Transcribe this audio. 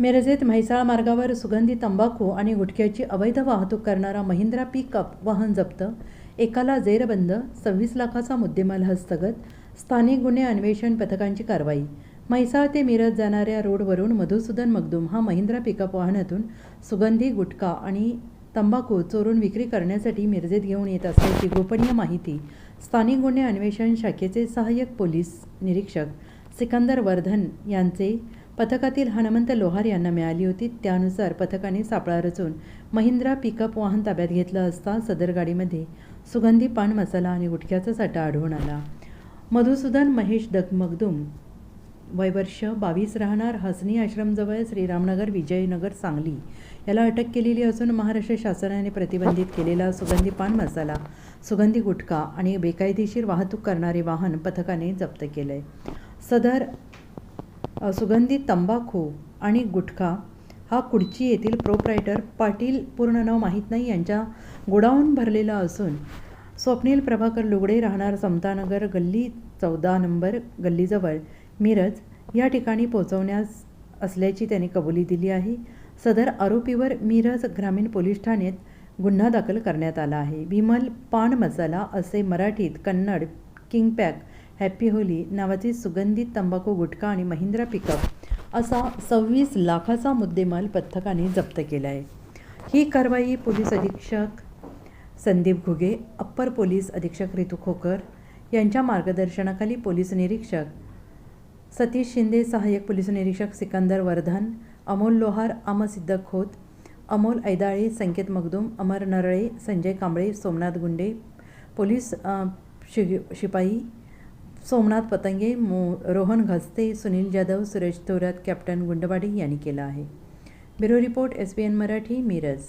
मिरजेत म्हैसाळ मार्गावर सुगंधी तंबाखू आणि गुटख्याची अवैध वाहतूक करणारा महिंद्रा पिकअप वाहन जप्त एकाला जेरबंद सव्वीस लाखाचा मुद्देमाल हस्तगत स्थानिक गुन्हे अन्वेषण पथकांची कारवाई. म्हैसाळ ते मिरज जाणाऱ्या रोडवरून मधुसूदन मगदूम हा महिंद्रा पिकअप वाहनातून सुगंधी गुटखा आणि तंबाखू चोरून विक्री करण्यासाठी मिरजेत घेऊन येत असल्याची गोपनीय माहिती स्थानिक गुन्हे अन्वेषण शाखेचे सहाय्यक पोलीस निरीक्षक सिकंदर वर्धन यांचे पथकातील हनुमंत लोहार यांना मिळाली होती. त्यानुसार पथकाने सापळा रचून महिंद्रा पिकअप वाहन ताब्यात घेतलं असता सदर गाडीमध्ये सुगंधी पान मसाला आणि गुटख्याचा साठा आढळून आला. मधुसूदन महेश दगमगदुम वयवर्ष वर्ष बावीस राहणार हसनी आश्रमजवळ श्रीरामनगर विजयनगर सांगली याला अटक केलेली असून महाराष्ट्र शासनाने प्रतिबंधित केलेला सुगंधी पान मसाला सुगंधी गुटखा आणि बेकायदेशीर वाहतूक करणारे वाहन पथकाने जप्त केलं आहे सदर सुगंधित सुगंधी तंबाखू आणि गुटखा हा कुडची येथील प्रोप्रायटर पाटील पूर्ण नाव माहीत नाही यांच्या गोडाऊन भरलेला असून स्वप्नील प्रभाकर लुगडे राहणार समतानगर गल्ली चौदा नंबर गल्लीजवळ मिरज या ठिकाणी पोहोचवण्यास असल्याची त्यांनी कबुली दिली आहे. सदर आरोपीवर मिरज ग्रामीण पोलीस ठाण्यात गुन्हा दाखल करण्यात आला आहे. विमल पान मसाला असे मराठीत Kannada king pack happy Holi नावाचे सुगंधित तंबाखू गुटखा आणि महिंद्रा पिकअप असा सव्वीस लाखाचा मुद्देमाल पथकाने जप्त केला आहे ही कारवाई पोलीस अधीक्षक संदीप घुगे अप्पर पोलीस अधीक्षक रितू खोकर यांच्या मार्गदर्शनाखाली पोलीस निरीक्षक सतीश शिंदे सहाय्यक पोलीस निरीक्षक सिकंदर वर्धन अमोल लोहार अमसिद्ध खोत अमोल ऐदाळे संकेत मगदूम अमर नरळे संजय कांबळे सोमनाथ गुंडे पोलीस शि शिपाई सोमनाथ पतंगे मो रोहन घसते सुनील जाधव सुरेश थोरात कॅप्टन गुंडवाडी यांनी केलं आहे. Bureau report S B N Marathi Miraj.